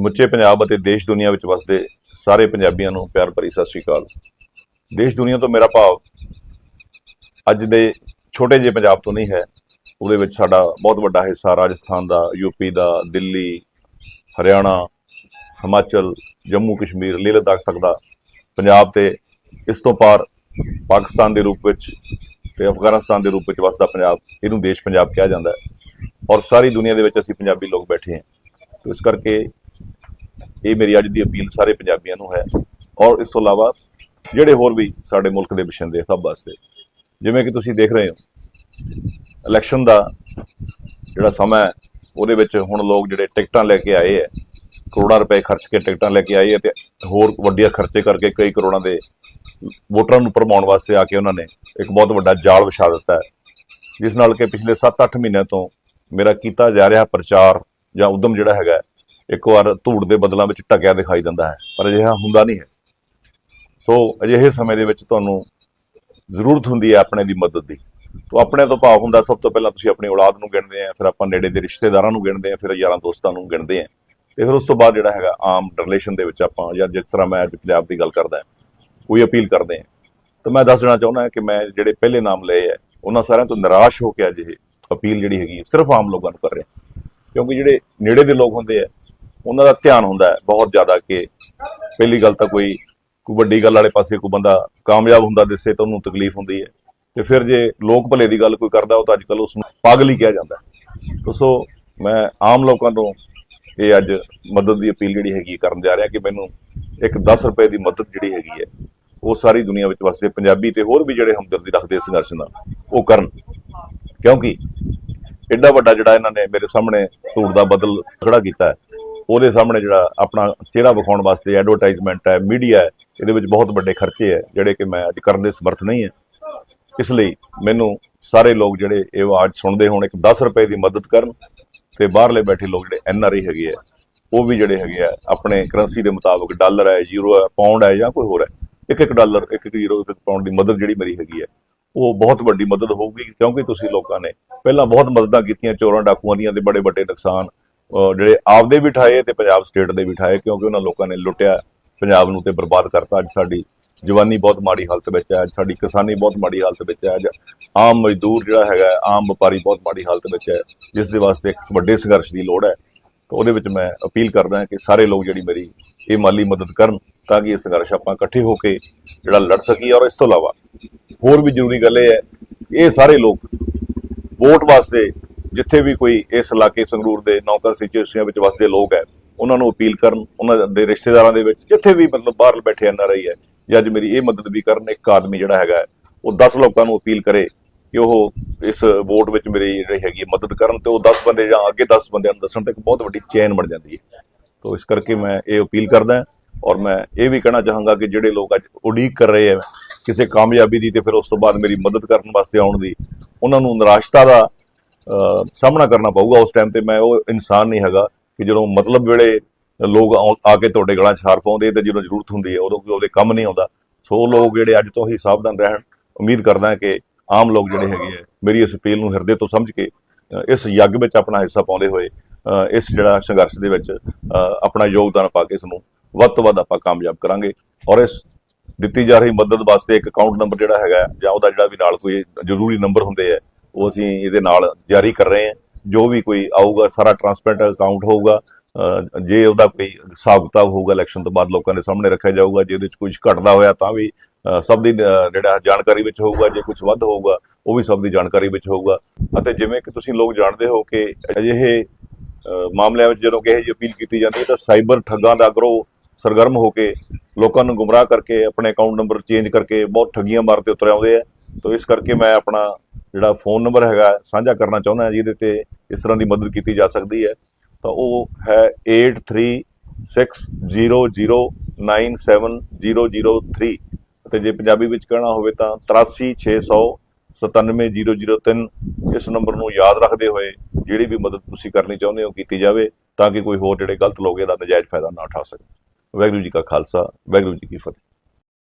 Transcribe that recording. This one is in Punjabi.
ਮੁੱਚੇ ਪੰਜਾਬ ਅਤੇ ਦੇਸ਼ ਦੁਨੀਆ ਵਿੱਚ ਵਸਦੇ ਸਾਰੇ ਪੰਜਾਬੀਆਂ ਨੂੰ ਪਿਆਰ ਭਰੀ ਸਤਿ ਸ਼੍ਰੀ ਅਕਾਲ। ਦੇਸ਼ ਦੁਨੀਆ ਤੋਂ ਮੇਰਾ ਭਾਵ ਅੱਜ ਦੇ ਛੋਟੇ ਜਿਹੇ ਪੰਜਾਬ ਤੋਂ ਨਹੀਂ ਹੈ। ਉਹਦੇ ਵਿੱਚ ਸਾਡਾ ਬਹੁਤ ਵੱਡਾ ਹਿੱਸਾ ਰਾਜਸਥਾਨ ਦਾ, ਯੂਪੀ ਦਾ, ਦਿੱਲੀ, ਹਰਿਆਣਾ, ਹਿਮਾਚਲ, ਜੰਮੂ ਕਸ਼ਮੀਰ, ਲੇਹ ਲਦਾਖ ਤੱਕ ਦਾ ਪੰਜਾਬ ਤੇ ਇਸ ਤੋਂ ਪਾਰ ਪਾਕਿਸਤਾਨ ਦੇ ਰੂਪ ਵਿੱਚ ਤੇ ਅਫਗਾਨਿਸਤਾਨ ਦੇ ਰੂਪ ਵਿੱਚ ਵਸਦਾ ਪੰਜਾਬ, ਇਹਨੂੰ ਦੇਸ਼ ਪੰਜਾਬ ਕਿਹਾ ਜਾਂਦਾ ਹੈ। ਔਰ ਸਾਰੀ ਦੁਨੀਆ ਦੇ ਵਿੱਚ ਅਸੀਂ ਪੰਜਾਬੀ ਲੋਕ ਬੈਠੇ ਹਾਂ। ਤੇ ਇਸ ਕਰਕੇ ਇਹ ਮੇਰੀ ਅੱਜ ਦੀ ਅਪੀਲ ਸਾਰੇ ਪੰਜਾਬੀਆਂ ਨੂੰ ਹੈ। ਔਰ ਇਸ ਤੋਂ ਇਲਾਵਾ ਜਿਹੜੇ ਹੋਰ ਵੀ ਸਾਡੇ ਮੁਲਕ ਦੇ ਵਸਿੰਦੇ ਸਭ ਵਾਸਤੇ, ਜਿਵੇਂ ਕਿ ਤੁਸੀਂ ਦੇਖ ਰਹੇ ਹੋ ਇਲੈਕਸ਼ਨ ਦਾ ਜਿਹੜਾ ਸਮਾਂ ਹੈ, ਉਹਦੇ ਵਿੱਚ ਹੁਣ ਲੋਕ ਜਿਹੜੇ ਟਿਕਟਾਂ ਲੈ ਕੇ ਆਏ ਹੈ, ਕਰੋੜਾਂ ਰੁਪਏ ਖਰਚ ਕੇ ਟਿਕਟਾਂ ਲੈ ਕੇ ਆਏ ਹੈ ਤੇ ਹੋਰ ਵੱਡੀਆਂ ਖਰਚੇ ਕਰਕੇ ਕਈ ਕਰੋੜਾਂ ਦੇ ਵੋਟਰਾਂ ਨੂੰ ਭਰਮਾਉਣ ਵਾਸਤੇ ਆ ਕੇ ਉਹਨਾਂ ਨੇ ਇੱਕ ਬਹੁਤ ਵੱਡਾ ਜਾਲ ਵਿਛਾ ਦਿੱਤਾ ਹੈ। ਜਿਸ ਨਾਲ ਕਿ ਪਿਛਲੇ 7-8 ਮਹੀਨਿਆਂ ਤੋਂ ਮੇਰਾ ਕੀਤਾ ਜਾ ਰਿਹਾ ਪ੍ਰਚਾਰ ਜਾਂ ਉਦਮ ਜਿਹੜਾ ਹੈਗਾ ਇੱਕ ਵਾਰ ਧੂੜ ਦੇ ਬਦਲਾਂ ਵਿੱਚ ਢਕਿਆ ਦਿਖਾਈ ਦਿੰਦਾ ਹੈ, ਪਰ ਅਜਿਹਾ ਹੁੰਦਾ ਨਹੀਂ ਹੈ। ਸੋ ਅਜਿਹੇ ਸਮੇਂ ਦੇ ਵਿੱਚ ਤੁਹਾਨੂੰ ਜ਼ਰੂਰਤ ਹੁੰਦੀ ਹੈ ਆਪਣੇ ਦੀ ਮਦਦ ਦੀ। ਤੋਂ ਆਪਣੇ ਤੋਂ ਭਾਵ ਹੁੰਦਾ ਸਭ ਤੋਂ ਪਹਿਲਾਂ ਤੁਸੀਂ ਆਪਣੀ ਔਲਾਦ ਨੂੰ ਗਿਣਦੇ ਆ, ਫਿਰ ਆਪਾਂ ਨੇੜੇ ਦੇ ਰਿਸ਼ਤੇਦਾਰਾਂ ਨੂੰ ਗਿਣਦੇ ਆ, ਫਿਰ ਯਾਰਾਂ ਦੋਸਤਾਂ ਨੂੰ ਗਿਣਦੇ ਆ। ਤੇ ਫਿਰ ਉਸ ਤੋਂ ਬਾਅਦ ਜਿਹੜਾ ਹੈਗਾ ਆਮ ਰਿਲੇਸ਼ਨ ਦੇ ਵਿੱਚ ਆਪਾਂ ਜਾਂ ਜਿਸ ਤਰ੍ਹਾਂ ਮੈਂ ਅੱਜ ਪੰਜਾਬ ਦੀ ਗੱਲ ਕਰਦਾ, ਕੋਈ ਅਪੀਲ ਕਰਦੇ ਆ। ਤਾਂ ਮੈਂ ਦੱਸ ਦੇਣਾ ਚਾਹੁੰਦਾ ਕਿ ਮੈਂ ਜਿਹੜੇ ਪਹਿਲੇ ਨਾਮ ਲਏ ਆ, ਉਹਨਾਂ ਸਾਰਿਆਂ ਤੋਂ ਨਿਰਾਸ਼ ਹੋ ਕੇ ਅੱਜ ਇਹ ਅਪੀਲ ਜਿਹੜੀ ਹੈਗੀ ਸਿਰਫ ਆਮ ਲੋਕਾਂ ਨੂੰ ਕਰ ਰਿਹਾ। ਕਿਉਂਕਿ ਜਿਹੜੇ ਨੇੜੇ ਦੇ ਲੋਕ ਹੁੰਦੇ ਆ ਉਹਨਾਂ ਦਾ ਧਿਆਨ ਹੁੰਦਾ ਹੈ ਬਹੁਤ ਜ਼ਿਆਦਾ ਕਿ ਪਹਿਲੀ ਗੱਲ ਤਾਂ ਕੋਈ ਕੋਈ ਵੱਡੀ ਗੱਲ ਵਾਲੇ ਪਾਸੇ ਕੋਈ ਬੰਦਾ ਕਾਮਯਾਬ ਹੁੰਦਾ ਦਿਸੇ ਤਾਂ ਉਹਨੂੰ ਤਕਲੀਫ ਹੁੰਦੀ ਹੈ ਤੇ ਫਿਰ ਜੇ ਲੋਕ ਭਲੇ ਦੀ ਗੱਲ ਕੋਈ ਕਰਦਾ, ਉਹ ਤਾਂ ਅੱਜ ਕੱਲ ਉਸ ਨੂੰ ਪਾਗਲ ਹੀ ਕਿਹਾ ਜਾਂਦਾ ਹੈ। ਸੋ ਮੈਂ ਆਮ ਲੋਕਾਂ ਤੋਂ ਇਹ ਅੱਜ ਮਦਦ ਦੀ ਅਪੀਲ ਜਿਹੜੀ ਹੈਗੀ ਕਰਨ ਜਾ ਰਿਹਾ ਕਿ ਮੈਨੂੰ ਇੱਕ 10 ਰੁਪਏ ਦੀ ਮਦਦ ਜਿਹੜੀ ਹੈਗੀ ਹੈ, ਉਹ ਸਾਰੀ ਦੁਨੀਆ ਵਿੱਚ ਵਸਦੇ ਪੰਜਾਬੀ ਤੇ ਹੋਰ ਵੀ ਜਿਹੜੇ ਹਮਦਰਦੀ ਰੱਖਦੇ ਸੰਘਰਸ਼ ਨਾਲ, ਉਹ ਕਰਨ ਕਿਉਂਕਿ ਐਡਾ ਵੱਡਾ ਜਿਹੜਾ ਇਹਨਾਂ ਨੇ ਮੇਰੇ ਸਾਹਮਣੇ ਧੂੜ ਦਾ ਬਦਲ ਖੜਾ ਕੀਤਾ ਹੈ ਉਹਦੇ ਸਾਹਮਣੇ ਜਿਹੜਾ ਆਪਣਾ ਚਿਹਰਾ ਵਿਖਾਉਣ ਵਾਸਤੇ ਐਡਵਰਟਾਈਜ਼ਮੈਂਟ ਹੈ ਮੀਡੀਆ ਹੈ, ਇਹਦੇ ਵਿੱਚ ਬਹੁਤ ਵੱਡੇ ਖਰਚੇ ਹੈ, ਜਿਹੜੇ ਕਿ ਮੈਂ ਅੱਜ ਕਰਨ ਦੇ ਸਮਰਥ ਨਹੀਂ ਹਾਂ। ਇਸ ਲਈ ਮੈਨੂੰ ਸਾਰੇ ਲੋਕ ਜਿਹੜੇ ਇਹ ਆਵਾਜ਼ ਸੁਣਦੇ ਹੋਣ, ਇੱਕ 10 ਰੁਪਏ ਦੀ ਮਦਦ ਕਰਨ ਤੇ ਬਾਹਰਲੇ ਬੈਠੇ ਲੋਕ ਜਿਹੜੇ ਐਨ ਆਰ ਆਈ ਹੈਗੇ ਆ, ਉਹ ਵੀ ਜਿਹੜੇ ਹੈਗੇ ਆ, ਆਪਣੇ ਕਰੰਸੀ ਦੇ ਮੁਤਾਬਕ ਡਾਲਰ ਹੈ ਯੂਰੋ ਹੈ ਪਾਉਂਡ ਹੈ ਜਾਂ ਕੋਈ ਹੋਰ ਹੈ, ਇੱਕ ਇੱਕ ਡਾਲਰ ਇੱਕ ਇੱਕ ਯੂਰੋ ਇੱਕ ਪਾਉਂਡ ਦੀ ਮਦਦ ਜਿਹੜੀ ਮੇਰੀ ਹੈਗੀ ਹੈ, ਉਹ ਬਹੁਤ ਵੱਡੀ ਮਦਦ ਹੋਊਗੀ ਕਿਉਂਕਿ ਤੁਸੀਂ ਲੋਕਾਂ ਨੇ ਪਹਿਲਾਂ ਬਹੁਤ ਮਦਦਾਂ ਕੀਤੀਆਂ, ਚੋਰਾਂ ਡਾਕੂਆਂ ਦੀਆਂ ਤੇ ਬੜੇ ਵੱਡੇ ਨੁਕਸਾਨ ਜਿਹੜੇ ਆਪਦੇ ਵੀ ਠਾਏ ਤੇ ਪੰਜਾਬ ਸਟੇਟ ਦੇ ਵੀ ਠਾਏ ਕਿਉਂਕਿ ਉਹਨਾਂ ਲੋਕਾਂ ਨੇ ਲੁੱਟਿਆ, ਪੰਜਾਬ ਨੂੰ ਤੇ ਬਰਬਾਦ ਕਰਤਾ। ਅੱਜ ਸਾਡੀ ਜਵਾਨੀ ਬਹੁਤ ਮਾੜੀ ਹਾਲਤ ਵਿੱਚ ਹੈ, ਅੱਜ ਸਾਡੀ ਕਿਸਾਨੀ ਬਹੁਤ ਮਾੜੀ ਹਾਲਤ ਵਿੱਚ ਹੈ, ਅੱਜ ਆਮ ਮਜ਼ਦੂਰ ਜਿਹੜਾ ਹੈਗਾ ਆਮ ਵਪਾਰੀ ਬਹੁਤ ਮਾੜੀ ਹਾਲਤ ਵਿੱਚ ਹੈ, ਜਿਸ ਦੇ ਵਾਸਤੇ ਇੱਕ ਵੱਡੇ ਸੰਘਰਸ਼ ਦੀ ਲੋੜ ਹੈ। ਤਾਂ ਉਹਦੇ ਵਿੱਚ ਮੈਂ ਅਪੀਲ ਕਰਦਾ ਕਿ ਸਾਰੇ ਲੋਕ ਜਿਹੜੀ ਮੇਰੀ ਇਹ ਮਾਲੀ ਮਦਦ ਕਰਨ, ਤਾਂ ਕਿ ਇਹ ਸੰਘਰਸ਼ ਆਪਾਂ ਇਕੱਠੇ ਹੋ ਕੇ ਜਿਹੜਾ ਲੜ ਸਕੀਏ ਔਰ ਇਸ ਤੋਂ ਇਲਾਵਾ ਹੋਰ ਵੀ ਜ਼ਰੂਰੀ ਗੱਲ ਇਹ ਹੈ, ਇਹ ਸਾਰੇ ਲੋਕ ਵੋਟ ਵਾਸਤੇ ਜਿੱਥੇ ਵੀ ਕੋਈ ਇਸ ਇਲਾਕੇ ਸੰਗਰੂਰ ਦੇ ਨੌਕਰ ਸਿਚੁਏਸ਼ਨਾਂ ਵਿੱਚ ਵਸਦੇ ਲੋਕ ਹੈ, ਉਹਨਾਂ ਨੂੰ ਅਪੀਲ ਕਰਨ, ਉਹਨਾਂ ਦੇ ਰਿਸ਼ਤੇਦਾਰਾਂ ਦੇ ਵਿੱਚ, ਜਿੱਥੇ ਵੀ ਮਤਲਬ ਬਾਹਰ ਬੈਠੇ ਐਨ ਆਰ ਆਈ ਹੈ, ਜਾਂ ਅੱਜ ਮੇਰੀ ਇਹ ਮਦਦ ਵੀ ਕਰਨ, ਇੱਕ ਆਦਮੀ ਜਿਹੜਾ ਹੈਗਾ ਉਹ 10 ਲੋਕਾਂ ਨੂੰ ਅਪੀਲ ਕਰੇ ਕਿ ਉਹ ਇਸ ਵੋਟ ਵਿੱਚ ਮੇਰੀ ਜਿਹੜੀ ਹੈਗੀ ਮਦਦ ਕਰਨ ਤੇ ਉਹ 10 ਬੰਦੇ ਜਾਂ ਅੱਗੇ 10 ਬੰਦਿਆਂ ਨੂੰ ਦੱਸਣ ਤੇ ਇੱਕ ਬਹੁਤ ਵੱਡੀ ਚੈਨ ਬਣ ਜਾਂਦੀ ਹੈ। ਤੋ ਇਸ ਕਰਕੇ ਮੈਂ ਇਹ ਅਪੀਲ ਕਰਦਾ ਔਰ ਮੈਂ ਇਹ ਵੀ ਕਹਿਣਾ ਚਾਹਾਂਗਾ ਕਿ ਜਿਹੜੇ ਲੋਕ ਅੱਜ ਉਡੀਕ ਕਰ ਰਹੇ ਆ ਕਿਸੇ ਕਾਮਯਾਬੀ ਦੀ ਤੇ ਫਿਰ ਉਸ ਤੋਂ ਬਾਅਦ ਮੇਰੀ ਮਦਦ ਕਰਨ ਵਾਸਤੇ ਆਉਣ ਦੀ, ਉਹਨਾਂ ਨੂੰ ਨਿਰਾਸ਼ਤਾ ਦਾ ਸਾਹਮਣਾ ਕਰਨਾ ਪਊਗਾ। ਉਸ ਟਾਈਮ ਤੇ ਮੈਂ ਉਹ ਇਨਸਾਨ ਨਹੀਂ ਹੈਗਾ ਕਿ ਜਦੋਂ ਮਤਲਬ ਵੇਲੇ ਲੋਕ ਆਉ- ਆ ਕੇ ਤੁਹਾਡੇ ਗਲਾਂ 'ਚ ਹਾਰ ਪਾਉਂਦੇ ਤੇ ਜਦੋਂ ਜ਼ਰੂਰਤ ਹੁੰਦੀ ਹੈ, ਉਦੋਂ ਕੋਈ ਉਹਦੇ ਕੰਮ ਨਹੀਂ ਆਉਂਦਾ। ਸੋ ਉਹ ਲੋਕ ਜਿਹੜੇ ਅੱਜ ਤੋਂ ਹੀ ਸਾਵਧਾਨ ਰਹਿਣ, ਉਮੀਦ ਕਰਦਾ ਕਿ ਆਮ ਲੋਕ ਜਿਹੜੇ ਹੈਗੇ ਆ, ਮੇਰੀ ਇਸ ਅਪੀਲ ਨੂੰ ਹਿਰਦੇ ਤੋਂ ਸਮਝ ਕੇ ਇਸ ਯੱਗ ਵਿੱਚ ਆਪਣਾ ਹਿੱਸਾ ਪਾਉਂਦੇ ਹੋਏ ਇਸ ਜਿਹੜਾ ਸੰਘਰਸ਼ ਦੇ ਵਿੱਚ ਆਪਣਾ ਯੋਗਦਾਨ ਪਾ ਕੇ ਇਸ ਨੂੰ ਵੱਧ ਤੋਂ ਵੱਧ ਆਪਾਂ ਕਾਮਯਾਬ ਕਰਾਂਗੇ। ਔਰ ਇਸ ਦਿੱਤੀ ਜਾ ਰਹੀ ਮਦਦ ਵਾਸਤੇ ਇੱਕ ਅਕਾਊਂਟ ਨੰਬਰ ਜਿਹੜਾ ਹੈਗਾ, ਜਾਂ ਉਹਦਾ ਜਿਹੜਾ ਵੀ ਨਾਲ ਕੋਈ ਜ਼ਰੂਰੀ ਨੰਬਰ ਹੁੰਦੇ ਆ ਉਹ ਅਸੀਂ ਇਹਦੇ ਨਾਲ ਜਾਰੀ ਕਰ ਰਹੇ ਹਾਂ। ਜੋ ਵੀ ਕੋਈ ਆਊਗਾ, ਸਾਰਾ ਟਰਾਂਸਪੇਰੈਂਟ ਅਕਾਊਂਟ ਹੋਊਗਾ। ਜੇ ਉਹਦਾ ਕੋਈ ਹਿਸਾਬ ਕਿਤਾਬ ਹੋਊਗਾ ਇਲੈਕਸ਼ਨ ਤੋਂ ਬਾਅਦ ਲੋਕਾਂ ਦੇ ਸਾਹਮਣੇ ਰੱਖਿਆ ਜਾਊਗਾ, ਜੇ ਉਹਦੇ ਵਿੱਚ ਕੁਝ ਘਟਦਾ ਹੋਇਆ ਤਾਂ ਵੀ ਸਭ ਦੀ ਜਿਹੜਾ ਜਾਣਕਾਰੀ ਵਿੱਚ ਹੋਊਗਾ, ਜੇ ਕੁਝ ਵੱਧ ਹੋਊਗਾ, ਉਹ ਵੀ ਸਭ ਦੀ ਜਾਣਕਾਰੀ ਵਿੱਚ ਹੋਊਗਾ। ਅਤੇ ਜਿਵੇਂ ਕਿ ਤੁਸੀਂ ਲੋਕ ਜਾਣਦੇ ਹੋ ਕਿ ਅਜਿਹੇ ਮਾਮਲਿਆਂ ਵਿੱਚ ਜਦੋਂ ਕਿਸੇ ਜੀ ਅਪੀਲ ਕੀਤੀ ਜਾਂਦੀ ਹੈ, ਤਾਂ ਸਾਈਬਰ ਠੱਗਾਂ ਦਾ ਗਰੋਹ ਸਰਗਰਮ ਹੋ ਕੇ ਲੋਕਾਂ ਨੂੰ ਗੁੰਮਰਾਹ ਕਰਕੇ ਆਪਣੇ ਅਕਾਊਂਟ ਨੰਬਰ ਚੇਂਜ ਕਰਕੇ ਬਹੁਤ ਠੱਗੀਆਂ ਮਾਰਦੇ ਉਤਰ ਆਉਂਦੇ ਆ। ਤਾਂ ਇਸ ਕਰਕੇ ਮੈਂ ਆਪਣਾ ਜਿਹੜਾ ਫੋਨ ਨੰਬਰ ਹੈਗਾ, ਸਾਂਝਾ ਕਰਨਾ ਚਾਹੁੰਦਾ ਹਾਂ ਜਿਹਦੇ ਤੇ ਇਸ ਤਰ੍ਹਾਂ ਦੀ ਮਦਦ ਕੀਤੀ ਜਾ ਸਕਦੀ ਹੈ। ਤਾਂ ਉਹ ਹੈ 8360097003 ਅਤੇ ਜੇ ਪੰਜਾਬੀ ਵਿੱਚ ਕਹਿਣਾ ਹੋਵੇ ਤਾਂ 8360097003 ਇਸ ਨੰਬਰ ਨੂੰ ਯਾਦ ਰੱਖਦੇ ਹੋਏ ਜਿਹੜੀ ਵੀ ਮਦਦ ਤੁਸੀਂ ਕਰਨੀ ਚਾਹੁੰਦੇ ਹੋ ਕੀਤੀ ਜਾਵੇ, ਤਾਂ ਕਿ ਕੋਈ ਹੋਰ ਜਿਹੜੇ ਗਲਤ ਲੋਕ ਇਹਦਾ ਨਜਾਇਜ਼ ਫਾਇਦਾ ਨਾ ਉਠਾ ਸਕਣ ਵਾਹਿਗੁਰੂ ਜੀ ਕਾ ਖਾਲਸਾ, ਵਾਹਿਗੁਰੂ ਜੀ ਕੀ ਫਤਿਹ।